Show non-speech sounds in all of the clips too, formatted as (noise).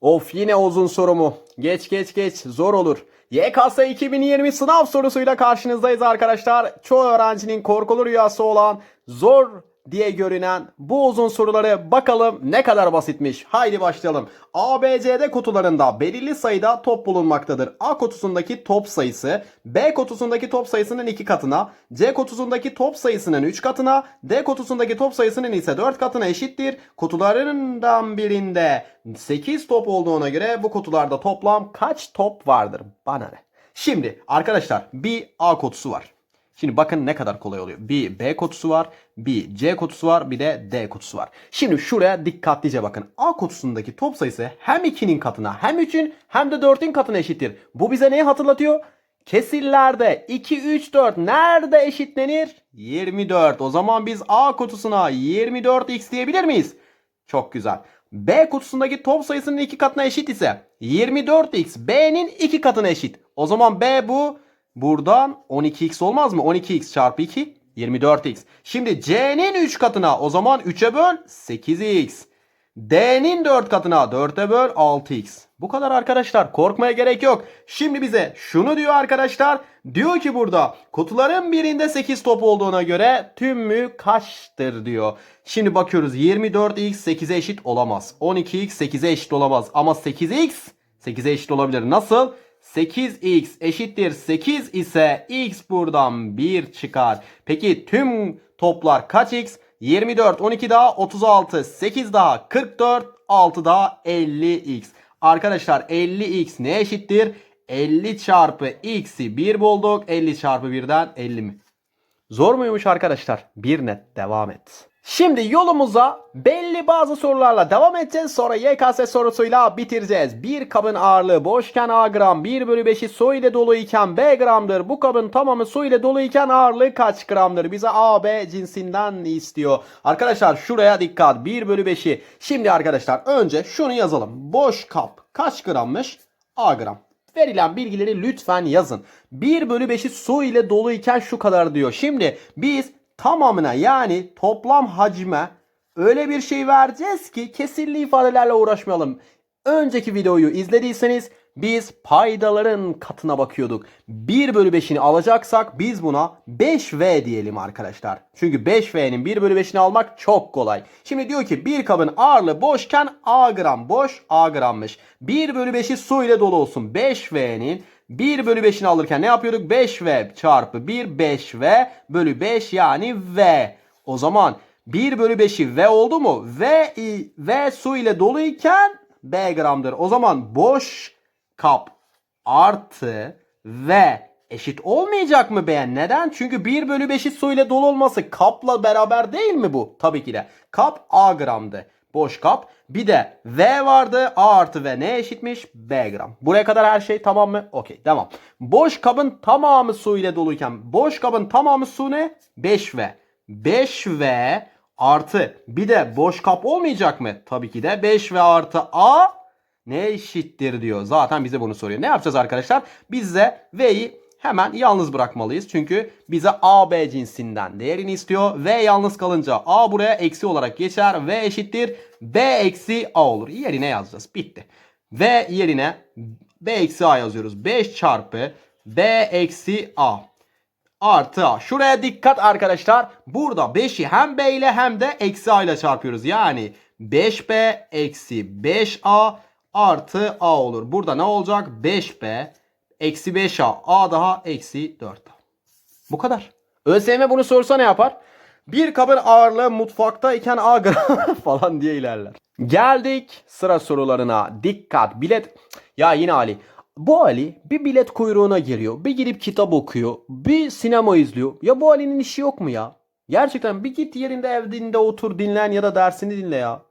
Of yine uzun soru mu? Geç geç geç zor olur. YKS 2020 sınav sorusuyla karşınızdayız arkadaşlar. Çoğu öğrencinin korkulu rüyası olan zor diye görünen bu uzun soruları bakalım ne kadar basitmiş. Haydi başlayalım. ABCD kutularında belirli sayıda top bulunmaktadır. A kutusundaki top sayısı B kutusundaki top sayısının 2 katına, C kutusundaki top sayısının 3 katına, D kutusundaki top sayısının ise 4 katına eşittir. Kutularından birinde 8 top olduğuna göre bu kutularda toplam kaç top vardır? Bana ne? Şimdi arkadaşlar bir A kutusu var. Şimdi bakın ne kadar kolay oluyor. Bir B kutusu var, bir C kutusu var, bir de D kutusu var. Şimdi şuraya dikkatlice bakın. A kutusundaki top sayısı hem 2'nin katına hem 3'ün hem de 4'ün katına eşittir. Bu bize neyi hatırlatıyor? Kesirlerde 2, 3, 4 nerede eşitlenir? 24. O zaman biz A kutusuna 24x diyebilir miyiz? Çok güzel. B kutusundaki top sayısının 2 katına eşit ise 24x B'nin 2 katına eşit. O zaman B bu buradan 12x olmaz mı? 12x çarpı 2 24x. Şimdi C'nin 3 katına o zaman 3'e böl 8x. D'nin 4 katına 4'e böl 6x. Bu kadar arkadaşlar korkmaya gerek yok. Şimdi bize şunu diyor arkadaşlar. Diyor ki burada kutuların birinde 8 top olduğuna göre tümü kaçtır diyor. Şimdi bakıyoruz 24x 8'e eşit olamaz. 12x 8'e eşit olamaz. Ama 8x 8'e eşit olabilir. Nasıl? 8x eşittir 8 ise x buradan 1 çıkar. Peki tüm toplar kaç x? 24, 12 daha 36, 8 daha 44, 6 daha 50x. Arkadaşlar 50x ne eşittir? 50 çarpı x'i 1 bulduk. 50 çarpı 1'den 50 mi? Zor muymuş arkadaşlar? Bir net devam et. Şimdi yolumuza belli bazı sorularla devam edeceğiz. Sonra YKS sorusuyla bitireceğiz. Bir kabın ağırlığı boşken A gram, 1 bölü 5'i su ile dolu iken B gramdır. Bu kabın tamamı su ile dolu iken ağırlığı kaç gramdır? Bize A, B cinsinden istiyor. Arkadaşlar şuraya dikkat. 1 bölü 5'i. Şimdi arkadaşlar önce şunu yazalım. Boş kap kaç grammış? A gram. Verilen bilgileri lütfen yazın. 1 bölü 5'i su ile dolu iken şu kadar diyor. Şimdi biz tamamına yani toplam hacme öyle bir şey vereceğiz ki kesirli ifadelerle uğraşmayalım. Önceki videoyu izlediyseniz biz paydaların katına bakıyorduk. 1 bölü 5'ini alacaksak biz buna 5V diyelim arkadaşlar. Çünkü 5V'nin 1 bölü 5'ini almak çok kolay. Şimdi diyor ki bir kabın ağırlığı boşken A gram boş A grammış. 1 bölü 5'i su ile dolu olsun. 5V'nin 1 bölü 5'ini alırken ne yapıyorduk? 5V çarpı 1 5V bölü 5 yani V. O zaman 1 bölü 5'i V oldu mu? V, V su ile doluyken B gramdır. O zaman boş kap artı V eşit olmayacak mı B? Neden? Çünkü 1 bölü 5'i su ile dolu olması kapla beraber değil mi bu? Tabii ki de. Kap A gramdı. Boş kap. Bir de V vardı. A artı V ne eşitmiş? B gram. Buraya kadar her şey tamam mı? Okey devam. Boş kabın tamamı su ile doluyken boş kabın tamamı su ne? 5V. 5V artı bir de boş kap olmayacak mı? Tabii ki de 5V artı A ne eşittir diyor. Zaten bize bunu soruyor. Ne yapacağız arkadaşlar? Biz de V'yi hemen yalnız bırakmalıyız. Çünkü bize AB cinsinden değerini istiyor. V yalnız kalınca A buraya eksi olarak geçer. V eşittir B eksi A olur. Yerine yazacağız. Bitti. V yerine B eksi A yazıyoruz. 5 çarpı B eksi A artı A. Şuraya dikkat arkadaşlar. Burada 5'i hem B ile hem de eksi A ile çarpıyoruz. Yani 5B eksi 5A artı A olur. Burada ne olacak? 5B eksi 5A. A daha eksi 4A. Bu kadar. ÖSYM bunu sorsa ne yapar? Bir kabın ağırlığı mutfaktayken A gram (laughs) falan diye ilerler. Geldik sıra sorularına. Dikkat bilet. Ya yine Ali. Bu Ali bir bilet kuyruğuna giriyor. Bir gidip kitap okuyor. Bir sinema izliyor. Ya bu Ali'nin işi yok mu ya? Gerçekten bir git yerinde evinde otur dinlen ya da dersini dinle ya.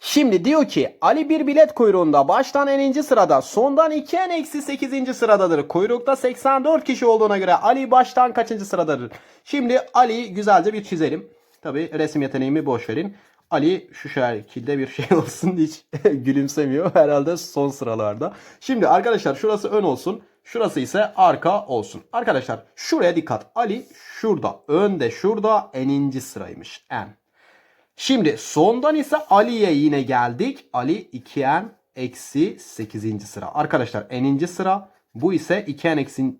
Şimdi diyor ki Ali bir bilet kuyruğunda baştan eninci sırada sondan 2 en eksi 8. sıradadır. Kuyrukta 84 kişi olduğuna göre Ali baştan kaçıncı sıradadır? Şimdi Ali güzelce bir çizelim. Tabi resim yeteneğimi boş verin. Ali şu şekilde bir şey (laughs) olsun hiç (laughs) gülümsemiyor herhalde son sıralarda. Şimdi arkadaşlar şurası ön olsun. Şurası ise arka olsun. Arkadaşlar şuraya dikkat. Ali şurada. Önde şurada eninci sıraymış. En. Şimdi sondan ise Ali'ye yine geldik. Ali 2n eksi 8. sıra. Arkadaşlar n'inci sıra. Bu ise 2n eksi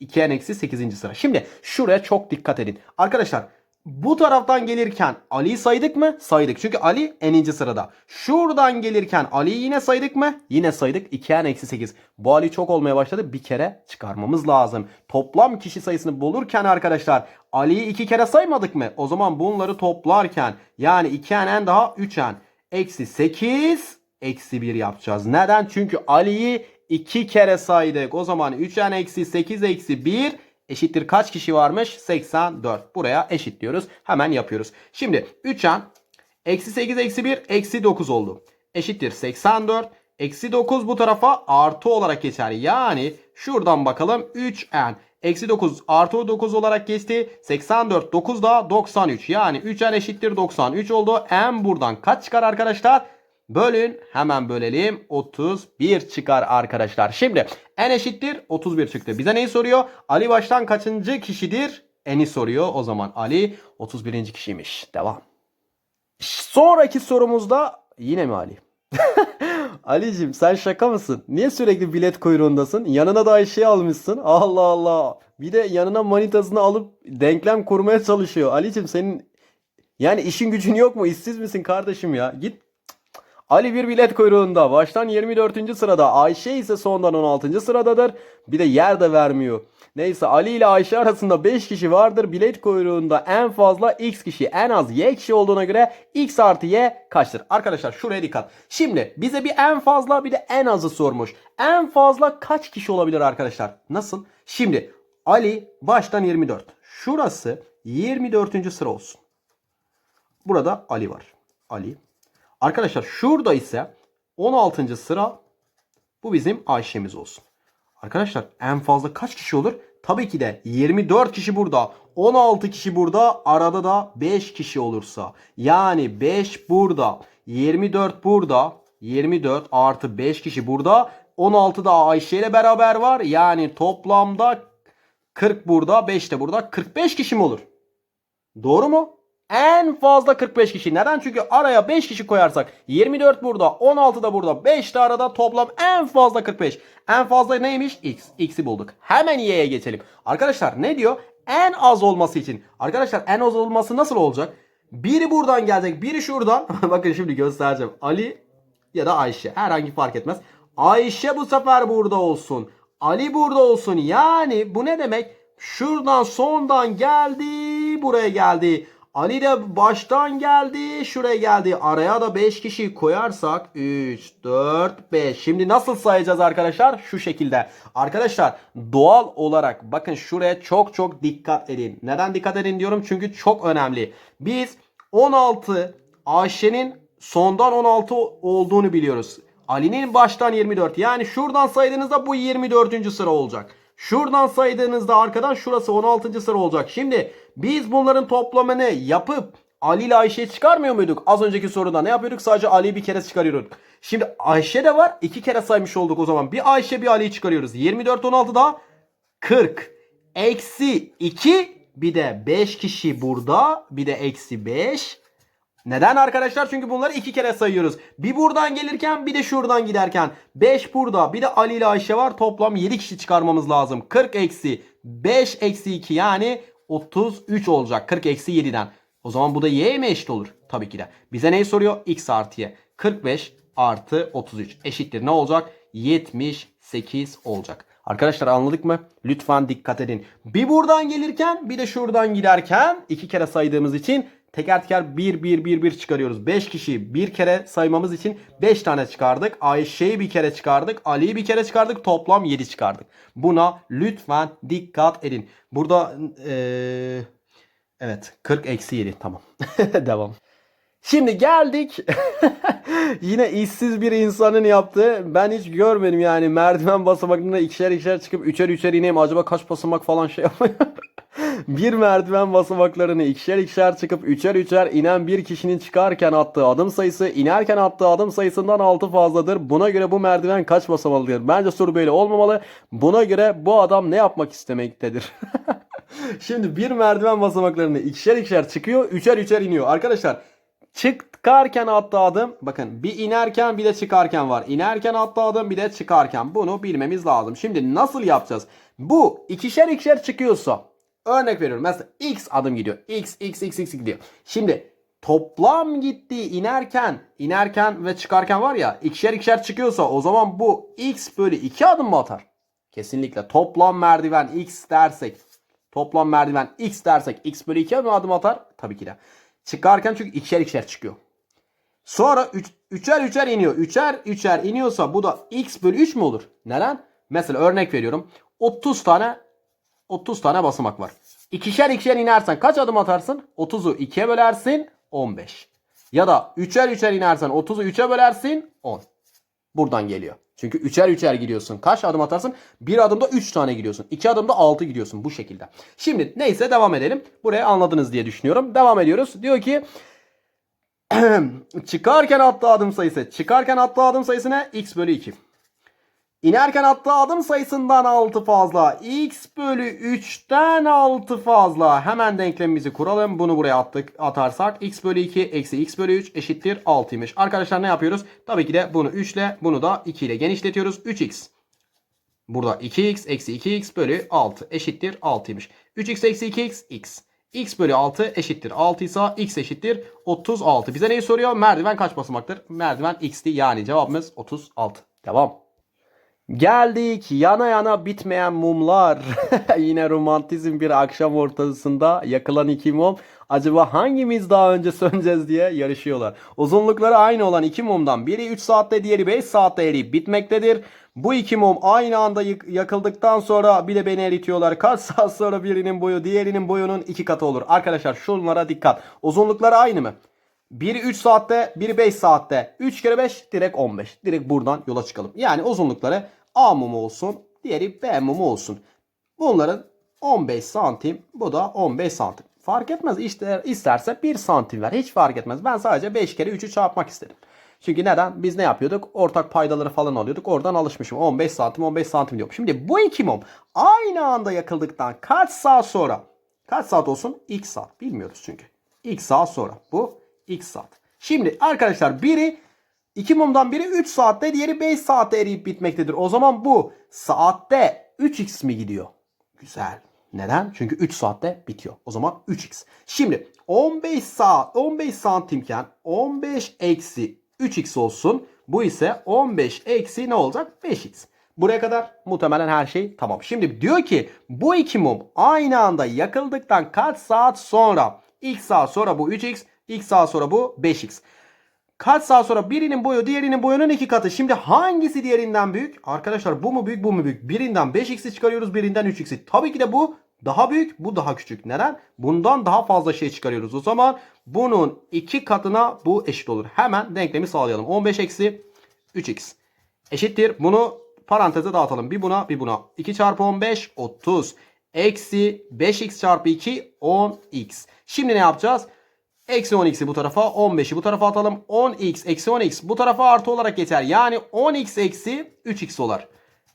2n eksi 8. sıra. Şimdi şuraya çok dikkat edin. Arkadaşlar bu taraftan gelirken Ali'yi saydık mı? Saydık. Çünkü Ali n'inci sırada. Şuradan gelirken Ali'yi yine saydık mı? Yine saydık. 2n eksi 8. Bu Ali çok olmaya başladı. Bir kere çıkarmamız lazım. Toplam kişi sayısını bulurken arkadaşlar Ali'yi iki kere saymadık mı? O zaman bunları toplarken yani 2n daha 3n eksi 8 eksi 1 yapacağız. Neden? Çünkü Ali'yi 2 kere saydık. O zaman 3n eksi 8 eksi 1 eşittir kaç kişi varmış? 84. Buraya eşit diyoruz. Hemen yapıyoruz. Şimdi 3n eksi 8 eksi 1 eksi 9 oldu. Eşittir 84. Eksi 9 bu tarafa artı olarak geçer. Yani şuradan bakalım 3n Eksi 9 artı 9 olarak geçti. 84 9 da 93. Yani 3n eşittir 93 oldu. n buradan kaç çıkar arkadaşlar? Bölün hemen bölelim 31 çıkar arkadaşlar. Şimdi n eşittir 31 çıktı. Bize neyi soruyor? Ali baştan kaçıncı kişidir? N'i soruyor. O zaman Ali 31. kişiymiş. Devam. Sonraki sorumuzda yine mi Ali? (laughs) Ali'cim sen şaka mısın? Niye sürekli bilet kuyruğundasın? Yanına da Ayşe'yi almışsın. Allah Allah. Bir de yanına manitasını alıp denklem kurmaya çalışıyor. Ali'cim senin yani işin gücün yok mu? İşsiz misin kardeşim ya? Git Ali bir bilet kuyruğunda. Baştan 24. sırada. Ayşe ise sondan 16. sıradadır. Bir de yer de vermiyor. Neyse Ali ile Ayşe arasında 5 kişi vardır. Bilet kuyruğunda en fazla x kişi en az y kişi olduğuna göre x artı y kaçtır? Arkadaşlar şuraya dikkat. Şimdi bize bir en fazla bir de en azı sormuş. En fazla kaç kişi olabilir arkadaşlar? Nasıl? Şimdi Ali baştan 24. Şurası 24. sıra olsun. Burada Ali var. Ali. Arkadaşlar şurada ise 16. sıra bu bizim Ayşe'miz olsun. Arkadaşlar en fazla kaç kişi olur? Tabii ki de 24 kişi burada. 16 kişi burada. Arada da 5 kişi olursa. Yani 5 burada. 24 burada. 24 artı 5 kişi burada. 16 da Ayşe ile beraber var. Yani toplamda 40 burada. 5 de burada. 45 kişi mi olur? Doğru mu? En fazla 45 kişi. Neden? Çünkü araya 5 kişi koyarsak 24 burada, 16 da burada, 5 de arada toplam en fazla 45. En fazla neymiş? X. X'i bulduk. Hemen Y'ye geçelim. Arkadaşlar ne diyor? En az olması için. Arkadaşlar en az olması nasıl olacak? Biri buradan gelecek, biri şuradan. (laughs) Bakın şimdi göstereceğim. Ali ya da Ayşe. Herhangi fark etmez. Ayşe bu sefer burada olsun. Ali burada olsun. Yani bu ne demek? Şuradan sondan geldi, buraya geldi. Ali de baştan geldi, şuraya geldi. Araya da 5 kişi koyarsak 3, 4, 5. Şimdi nasıl sayacağız arkadaşlar? Şu şekilde. Arkadaşlar doğal olarak bakın şuraya çok çok dikkat edin. Neden dikkat edin diyorum? Çünkü çok önemli. Biz 16 Ayşe'nin sondan 16 olduğunu biliyoruz. Ali'nin baştan 24. Yani şuradan saydığınızda bu 24. sıra olacak. Şuradan saydığınızda arkadan şurası 16. sıra olacak. Şimdi biz bunların toplamını yapıp Ali ile Ayşe'yi çıkarmıyor muyduk? Az önceki soruda ne yapıyorduk? Sadece Ali'yi bir kere çıkarıyorduk. Şimdi Ayşe de var. iki kere saymış olduk o zaman. Bir Ayşe bir Ali'yi çıkarıyoruz. 24 16 daha 40. Eksi 2 bir de 5 kişi burada. Bir de eksi 5. Neden arkadaşlar? Çünkü bunları iki kere sayıyoruz. Bir buradan gelirken bir de şuradan giderken. 5 burada bir de Ali ile Ayşe var. Toplam 7 kişi çıkarmamız lazım. 40 eksi 5 eksi 2 yani 33 olacak. 40 eksi 7'den. O zaman bu da y'ye mi eşit olur? Tabii ki de. Bize neyi soruyor? x artı y. 45 artı 33 eşittir ne olacak? 78 olacak. Arkadaşlar anladık mı? Lütfen dikkat edin. Bir buradan gelirken bir de şuradan giderken iki kere saydığımız için teker teker 1 1 1 1 çıkarıyoruz. 5 kişi bir kere saymamız için 5 tane çıkardık. Ayşe'yi bir kere çıkardık. Ali'yi bir kere çıkardık. Toplam 7 çıkardık. Buna lütfen dikkat edin. Burada ee, evet 40 eksi 7 tamam. (laughs) Devam. Şimdi geldik. (laughs) Yine işsiz bir insanın yaptığı. Ben hiç görmedim yani merdiven basamaklarına ikişer ikişer çıkıp üçer üçer ineyim. Acaba kaç basamak falan şey yapıyor. (laughs) bir merdiven basamaklarını ikişer ikişer çıkıp üçer üçer inen bir kişinin çıkarken attığı adım sayısı inerken attığı adım sayısından 6 fazladır. Buna göre bu merdiven kaç basamalıdır? Bence soru böyle olmamalı. Buna göre bu adam ne yapmak istemektedir? (laughs) Şimdi bir merdiven basamaklarını ikişer ikişer çıkıyor, üçer üçer iniyor. Arkadaşlar Çıkarken adım bakın bir inerken bir de çıkarken var. İnerken adım bir de çıkarken. Bunu bilmemiz lazım. Şimdi nasıl yapacağız? Bu ikişer ikişer çıkıyorsa örnek veriyorum. Mesela x adım gidiyor. x x x x gidiyor. Şimdi toplam gittiği inerken inerken ve çıkarken var ya ikişer ikişer çıkıyorsa o zaman bu x bölü 2 adım mı atar? Kesinlikle toplam merdiven x dersek toplam merdiven x dersek x bölü 2 mi adım atar? Tabii ki de. Çıkarken çünkü ikişer ikişer çıkıyor. Sonra üç, üçer üçer iniyor. Üçer üçer iniyorsa bu da x bölü 3 mü olur? Neden? Mesela örnek veriyorum. 30 tane 30 tane basamak var. İkişer ikişer inersen kaç adım atarsın? 30'u 2'ye bölersin 15. Ya da üçer üçer inersen 30'u 3'e bölersin 10. Buradan geliyor. Çünkü üçer üçer gidiyorsun. Kaç adım atarsın? Bir adımda 3 tane gidiyorsun. iki adımda 6 gidiyorsun bu şekilde. Şimdi neyse devam edelim. Burayı anladınız diye düşünüyorum. Devam ediyoruz. Diyor ki (clears throat) çıkarken attığı adım sayısı. Çıkarken attığı adım sayısı ne? X bölü 2. İnerken attığı adım sayısından 6 fazla. X bölü 3'ten 6 fazla. Hemen denklemimizi kuralım. Bunu buraya attık atarsak. X bölü 2 eksi X bölü 3 eşittir 6'ymış. Arkadaşlar ne yapıyoruz? Tabii ki de bunu 3 ile bunu da 2 ile genişletiyoruz. 3X. Burada 2X eksi 2X bölü 6 eşittir 6'ymış. 3X eksi 2X X. X bölü 6 eşittir 6 ise X eşittir 36. Bize neyi soruyor? Merdiven kaç basamaktır? Merdiven X'ti. Yani cevabımız 36. Devam. Geldik yana yana bitmeyen mumlar. (laughs) Yine romantizm bir akşam ortasında yakılan iki mum. Acaba hangimiz daha önce söneceğiz diye yarışıyorlar. Uzunlukları aynı olan iki mumdan biri 3 saatte diğeri 5 saatte eriyip bitmektedir. Bu iki mum aynı anda yakıldıktan sonra bir de beni eritiyorlar. Kaç saat sonra birinin boyu diğerinin boyunun iki katı olur. Arkadaşlar şunlara dikkat. Uzunlukları aynı mı? Biri 3 saatte, biri 5 saatte. 3 kere 5 direkt 15. Direkt buradan yola çıkalım. Yani uzunlukları A mumu olsun, diğeri B mumu olsun. Bunların 15 santim, bu da 15 santim. Fark etmez. İşte isterse 1 santim ver. Hiç fark etmez. Ben sadece 5 kere 3'ü çarpmak istedim. Çünkü neden? Biz ne yapıyorduk? Ortak paydaları falan alıyorduk. Oradan alışmışım. 15 santim 15 santim diyorum. Şimdi bu iki mum aynı anda yakıldıktan kaç saat sonra? Kaç saat olsun? X saat. Bilmiyoruz çünkü. X saat sonra. Bu X saat. Şimdi arkadaşlar biri iki mumdan biri 3 saatte diğeri 5 saatte eriyip bitmektedir. O zaman bu saatte 3x mi gidiyor? Güzel. Neden? Çünkü 3 saatte bitiyor. O zaman 3x. Şimdi 15 saat 15 santimken 15 eksi 3x olsun. Bu ise 15 eksi ne olacak? 5x. Buraya kadar muhtemelen her şey tamam. Şimdi diyor ki bu iki mum aynı anda yakıldıktan kaç saat sonra? X saat sonra bu 3x, x saat sonra bu 5x. Kaç saat sonra birinin boyu diğerinin boyunun iki katı. Şimdi hangisi diğerinden büyük? Arkadaşlar bu mu büyük bu mu büyük? Birinden 5x'i çıkarıyoruz birinden 3x'i. Tabii ki de bu daha büyük bu daha küçük. Neden? Bundan daha fazla şey çıkarıyoruz. O zaman bunun iki katına bu eşit olur. Hemen denklemi sağlayalım. 15 eksi 3x eşittir. Bunu paranteze dağıtalım. Bir buna bir buna. 2 çarpı 15 30. Eksi 5x çarpı 2 10x. Şimdi ne yapacağız? Eksi 10x'i bu tarafa 15'i bu tarafa atalım. 10x eksi 10x bu tarafa artı olarak geçer. Yani 10x eksi 3x olar.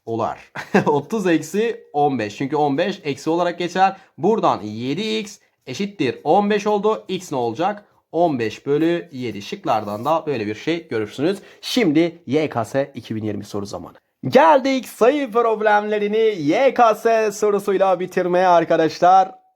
Olar. (laughs) 30 eksi 15. Çünkü 15 eksi olarak geçer. Buradan 7x eşittir 15 oldu. x ne olacak? 15 bölü 7 şıklardan da böyle bir şey görürsünüz. Şimdi YKS 2020 soru zamanı. Geldik sayı problemlerini YKS sorusuyla bitirmeye arkadaşlar.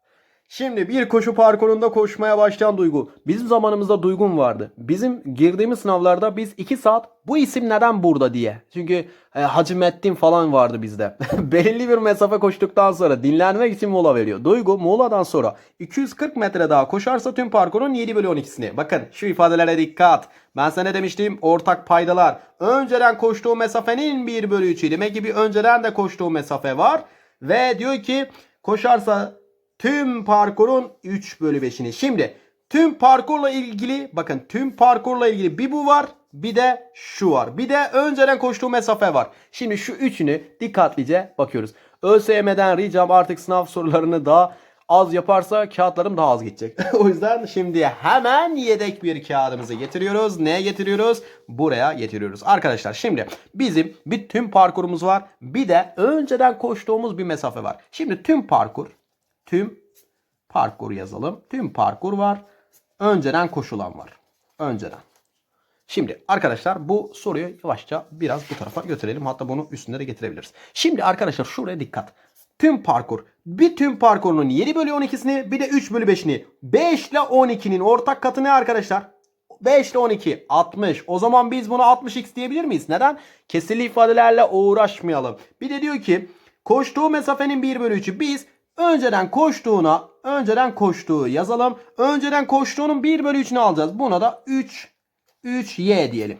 Şimdi bir koşu parkurunda koşmaya başlayan Duygu. Bizim zamanımızda Duygun vardı. Bizim girdiğimiz sınavlarda biz 2 saat bu isim neden burada diye. Çünkü e, Hacı Mettin falan vardı bizde. (laughs) Belli bir mesafe koştuktan sonra dinlenmek için mola veriyor. Duygu moladan sonra 240 metre daha koşarsa tüm parkurun 7 bölü 12'sini. Bakın şu ifadelere dikkat. Ben sana ne demiştim? Ortak paydalar. Önceden koştuğu mesafenin 1 bölü 3'ü. Demek ki bir önceden de koştuğu mesafe var. Ve diyor ki koşarsa tüm parkurun 3 bölü 5'ini. Şimdi tüm parkurla ilgili bakın tüm parkurla ilgili bir bu var bir de şu var. Bir de önceden koştuğu mesafe var. Şimdi şu üçünü dikkatlice bakıyoruz. ÖSYM'den ricam artık sınav sorularını daha az yaparsa kağıtlarım daha az gidecek. (laughs) o yüzden şimdi hemen yedek bir kağıdımızı getiriyoruz. Neye getiriyoruz? Buraya getiriyoruz. Arkadaşlar şimdi bizim bir tüm parkurumuz var. Bir de önceden koştuğumuz bir mesafe var. Şimdi tüm parkur tüm parkur yazalım. Tüm parkur var. Önceden koşulan var. önceden. Şimdi arkadaşlar bu soruyu yavaşça biraz bu tarafa götürelim. Hatta bunu üstünde de getirebiliriz. Şimdi arkadaşlar şuraya dikkat. Tüm parkur. Bir tüm parkurunun 7 bölü 12'sini bir de 3 bölü 5'ini. 5 ile 12'nin ortak katı ne arkadaşlar? 5 ile 12 60. O zaman biz buna 60x diyebilir miyiz? Neden? Kesirli ifadelerle uğraşmayalım. Bir de diyor ki koştuğu mesafenin 1 bölü 3'ü. Biz önceden koştuğuna önceden koştuğu yazalım. Önceden koştuğunun 1 bölü 3'ünü alacağız. Buna da 3 3y diyelim.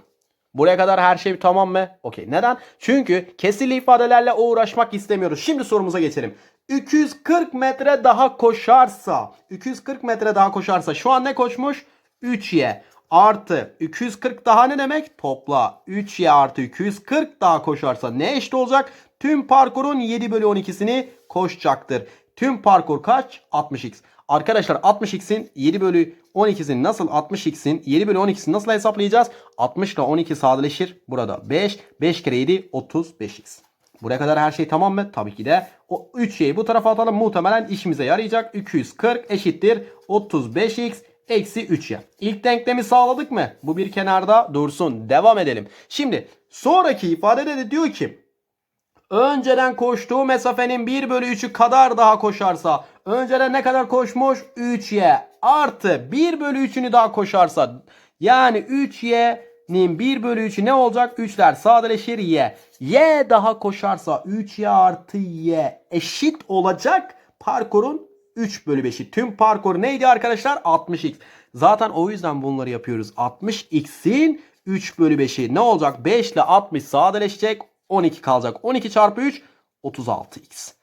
Buraya kadar her şey tamam mı? Okey. Neden? Çünkü kesirli ifadelerle uğraşmak istemiyoruz. Şimdi sorumuza geçelim. 240 metre daha koşarsa 240 metre daha koşarsa şu an ne koşmuş? 3y artı 240 daha ne demek? Topla 3y artı 240 daha koşarsa ne eşit olacak? Tüm parkurun 7 bölü 12'sini koşacaktır. Tüm parkur kaç? 60x. Arkadaşlar 60x'in 7 bölü 12'sini nasıl 60x'in 7 bölü 12'sini nasıl hesaplayacağız? 60 ile 12 sadeleşir. Burada 5. 5 kere 7 35x. Buraya kadar her şey tamam mı? Tabii ki de. O 3y'yi bu tarafa atalım. Muhtemelen işimize yarayacak. 240 eşittir. 35x eksi 3y. İlk denklemi sağladık mı? Bu bir kenarda dursun. Devam edelim. Şimdi sonraki ifadede de diyor ki önceden koştuğu mesafenin 1 bölü 3'ü kadar daha koşarsa önceden ne kadar koşmuş? 3y artı 1 bölü 3'ünü daha koşarsa yani 3y'nin 1 bölü 3'ü ne olacak? 3'ler sadeleşir y. y daha koşarsa 3y artı y eşit olacak parkurun 3 bölü 5'i. Tüm parkur neydi arkadaşlar? 60x. Zaten o yüzden bunları yapıyoruz. 60x'in 3 bölü 5'i ne olacak? 5 ile 60 sadeleşecek. 12 kalacak. 12 çarpı 3 36x.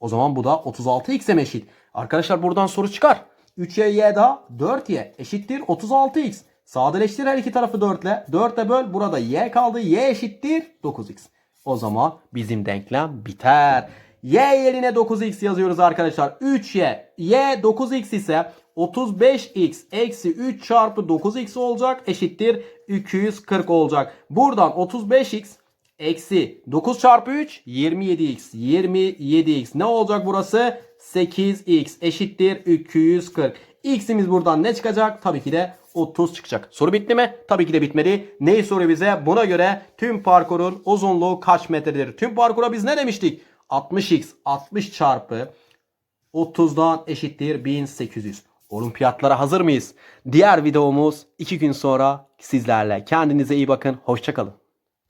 O zaman bu da 36x'e mi eşit? Arkadaşlar buradan soru çıkar. 3y y daha 4y eşittir 36x. Sadeleştir her iki tarafı 4 ile. 4 ile böl. Burada y kaldı. y eşittir 9x. O zaman bizim denklem biter. y yerine 9x yazıyoruz arkadaşlar. 3y. y 9x ise 35x eksi 3 çarpı 9x olacak. Eşittir 240 olacak. Buradan 35x Eksi 9 çarpı 3 27x. 27x ne olacak burası? 8x eşittir 240. X'imiz buradan ne çıkacak? Tabii ki de 30 çıkacak. Soru bitti mi? Tabii ki de bitmedi. Neyi soruyor bize? Buna göre tüm parkurun uzunluğu kaç metredir? Tüm parkura biz ne demiştik? 60x 60 çarpı 30'dan eşittir 1800. Olimpiyatlara hazır mıyız? Diğer videomuz 2 gün sonra sizlerle. Kendinize iyi bakın. Hoşçakalın.